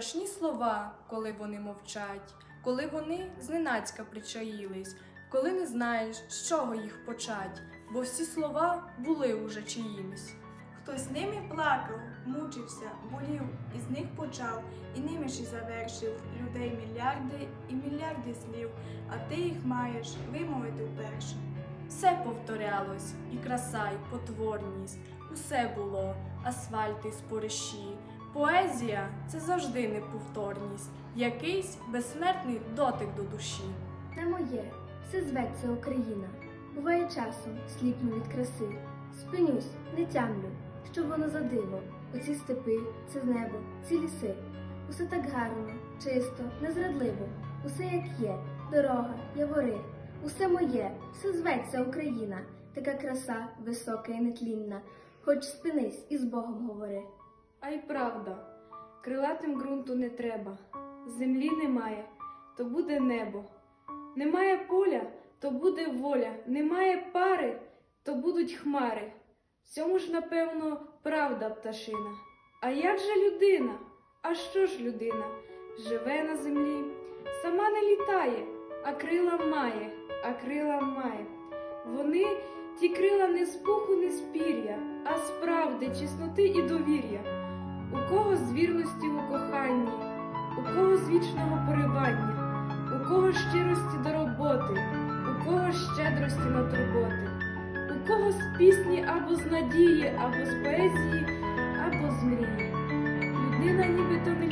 страшні слова, коли вони мовчать, коли вони зненацька причаїлись, коли не знаєш, з чого їх почать, бо всі слова були уже чиїмсь. Хтось ними плакав, мучився, болів, і з них почав, і ними ж і завершив людей мільярди і мільярди слів, а ти їх маєш вимовити вперше. Все повторялось, і краса, і потворність, усе було, асфальт і спориші. Поезія це завжди неповторність, якийсь безсмертний дотик до душі. Те моє, все зветься Україна. Буває часом, сліпну від краси. Спинюсь, не тямлю, що воно за диво. Оці степи, це небо, ці ліси. Усе так гарно, чисто, незрадливо. Усе як є, дорога, явори. Усе моє, все зветься Україна. Така краса, висока і нетлінна. Хоч спинись і з Богом говори. А й правда, крилатим ґрунту не треба. Землі немає, то буде небо. Немає поля, то буде воля. Немає пари, то будуть хмари. В цьому ж, напевно, правда пташина. А як же людина? А що ж людина? Живе на землі, сама не літає, а крила має, а крила має. Вони ті крила не з пуху, не з пір'я, а з правди, чесноти і довір'я. У кого з вірності у коханні, у кого з вічного поривання, у кого щирості до роботи, у кого щедрості на турботи, у кого з пісні або з надії, або з поезії, або з мрії. Людина нібито не